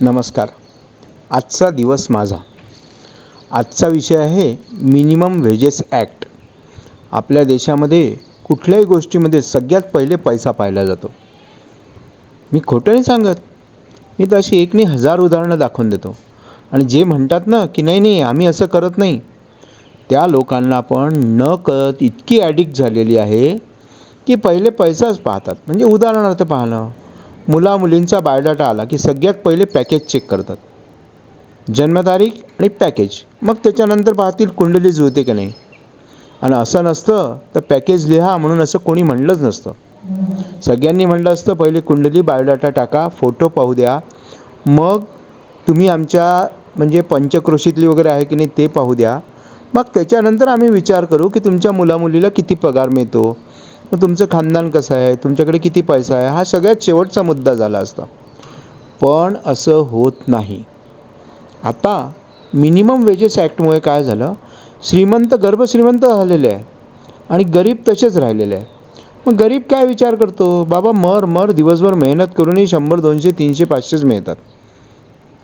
नमस्कार. आजचा दिवस माझा. आजचा विषय आहे मिनिमम वेजेस ॲक्ट आपल्या देशामध्ये कुठल्याही गोष्टीमध्ये सगळ्यात पहिले पैसा पाहिला जातो. मी खोटं नाही सांगत. मी तशी एक नाही हजार उदाहरणं दाखवून देतो. आणि जे म्हणतात ना की नाही नाही आम्ही असं करत नाही. त्या लोकांना पण न कळत इतकी ॲडिक्ट झालेली आहे की पहिले पैसाच पाहतात. म्हणजे उदाहरणार्थ पाहणं. मुला मुलींचा बायोडाटा आला की सगळ्यात पहिले पॅकेज चेक करतात. जन्मतारीख आणि पॅकेज. मग त्याच्यानंतर पाहतील कुंडली जुळते की नाही. आणि असं नसतं तर पॅकेज लिहा म्हणून असं कोणी म्हणलंच नसतं. सगळ्यांनी म्हणलं असतं पहिले कुंडली बायोडाटा टाका फोटो पाहू द्या. मग तुम्ही आमच्या म्हणजे पंचक्रोशीतली वगैरे आहे की नाही ते पाहू द्या. मग त्याच्यानंतर आम्ही विचार करू की तुमच्या मुलामुलीला किती पगार मिळतो. मग तुमचं खानदान कसं आहे? तुमच्याकडे किती पैसा आहे? हा सगळ्यात शेवटचा मुद्दा झाला असता. पण असं होत नाही. आता मिनिमम वेजेस ॲक्टमुळे काय झालं? श्रीमंत गर्भश्रीमंत झालेले आहे. आणि गरीब तसेच राहिलेले आहे. मग गरीब काय विचार करतो? बाबा मर मर दिवसभर मेहनत करूनही शंभर दोनशे तीनशे पाचशेच मिळतात.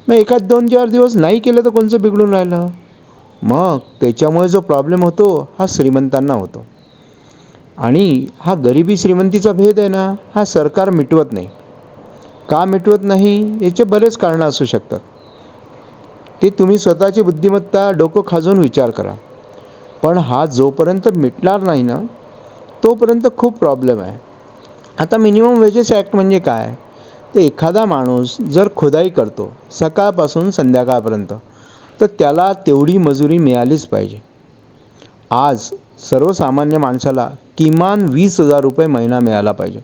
मग एखाद दोन चार दिवस नाही केलं तर कोणचं बिघडून राहिलं? मग त्याच्यामुळे जो प्रॉब्लेम होतो हा श्रीमंतांना होतो. आणि हा गरिबी श्रीमंतीचा भेद आहे ना हा सरकार मिटवत नाही. का मिटवत नाही याचे बरेच कारणं असू शकतात. ते तुम्ही स्वतःची बुद्धिमत्ता डोकं खाजून विचार करा. पण हा जोपर्यंत मिटणार नाही ना तोपर्यंत खूप प्रॉब्लेम आहे. आता मिनिमम वेजेस ॲक्ट म्हणजे काय? तर एखादा माणूस जर खुदाई करतो सकाळपासून संध्याकाळपर्यंत तर त्याला तेवढी मजुरी मिळालीच पाहिजे. आज सर्वसामान्य माणसाला किमान वीस हजार रुपये महिना मिळाला पाहिजे.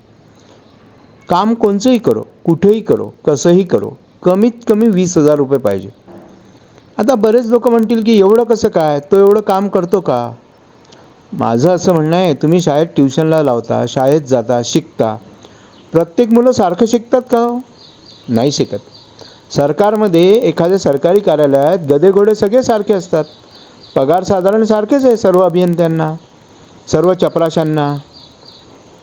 काम कोणचंही करो कुठेही करो कसंही करो कमीत कमी वीस हजार रुपये पाहिजे. आता बरेच लोक म्हणतील की एवढं कसं काय? तो एवढं काम करतो का? माझं असं म्हणणं आहे तुम्ही शाळेत ट्युशनला लावता शाळेत जाता शिकता. प्रत्येक मुलं सारखं शिकतात का हो? नाही शिकत. सरकारमध्ये एखाद्या सरकारी कार्यालयात गदेघोडे सगळे सारखे असतात. पगार साधारण सारखेच आहे सर्व अभियंत्यांना. सर्व चपराशांना.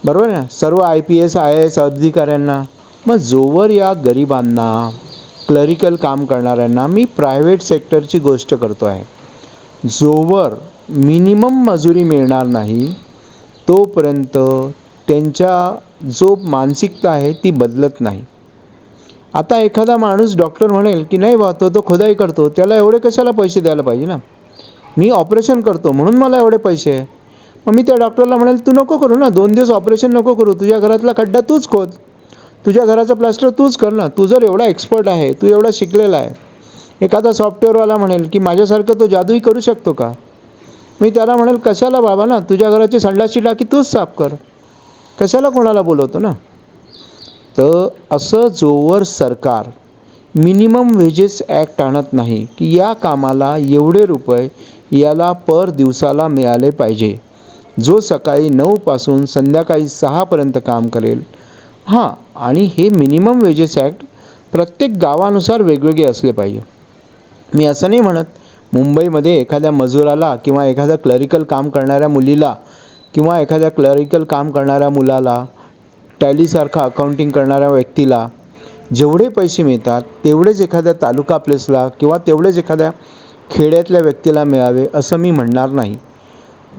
बरोबर ना? सर्व I P S I S अधिकाऱ्यांना. मग जोवर या गरिबांना क्लरिकल काम करणाऱ्यांना मी प्रायव्हेट सेक्टरची गोष्ट करतो आहे. जोवर मिनिमम मजुरी मिळणार नाही तोपर्यंत त्यांच्या जो मानसिकता आहे ती बदलत नाही. आता एखादा माणूस डॉक्टर म्हणेल की नाही बा तो तो खुदाई करतो. त्याला एवढे कशाला पैसे द्यायला पाहिजे ना? मी ऑपरेशन करतो म्हणून मला एवढे पैसे. आहे मग मी त्या डॉक्टरला म्हणेल तू नको करू ना दोन दिवस ऑपरेशन नको करू तुझ्या घरातला खड्डा तूच खोद. तुझ्या घराचं प्लास्टर तूच कर ना तू जर एवढा एक्सपर्ट आहे तू एवढा शिकलेला आहे. एखादा सॉफ्टवेअरवाला म्हणेल की माझ्यासारखं तो जादूही करू शकतो का? मी त्याला म्हणेल कशाला बाबा ना तुझ्या घराची संडासची टाकी तूच साफ कर. कशाला कोणाला बोलवतो ना? तर असं जोवर सरकार मिनिमम वेजेस ॲक्ट आणत नाही की या कामाला एवढे रुपये याला पर दिवसाला मिळाले पाहिजे. जो सकाळी नऊपासून संध्याकाळी सहापर्यंत काम करेल. हां आणि हे मिनिमम वेजेस ॲक्ट प्रत्येक गावानुसार वेगवेगळे असले पाहिजे. मी असं नाही म्हणत मुंबईमध्ये एखाद्या मजुराला किंवा एखाद्या क्लरिकल काम करणाऱ्या मुलीला किंवा एखाद्या क्लरिकल काम करणाऱ्या मुलाला टॅलीसारखा अकाउंटिंग करणाऱ्या व्यक्तीला जेवढे पैसे मिळतात तेवढेच एखाद्या तालुका प्लेसला किंवा तेवढेच एखाद्या खेड्यातल्या व्यक्तीला मिळावे असं मी म्हणणार नाही.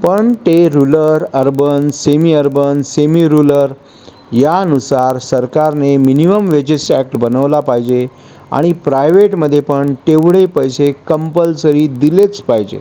पण ते rural urban semi urban semi rural यानुसार सरकारने मिनिमम वेजेस ॲक्ट बनवला पाहिजे आणि प्रायव्हेटमध्ये पण तेवढे पैसे कंपल्सरी दिलेच पाहिजे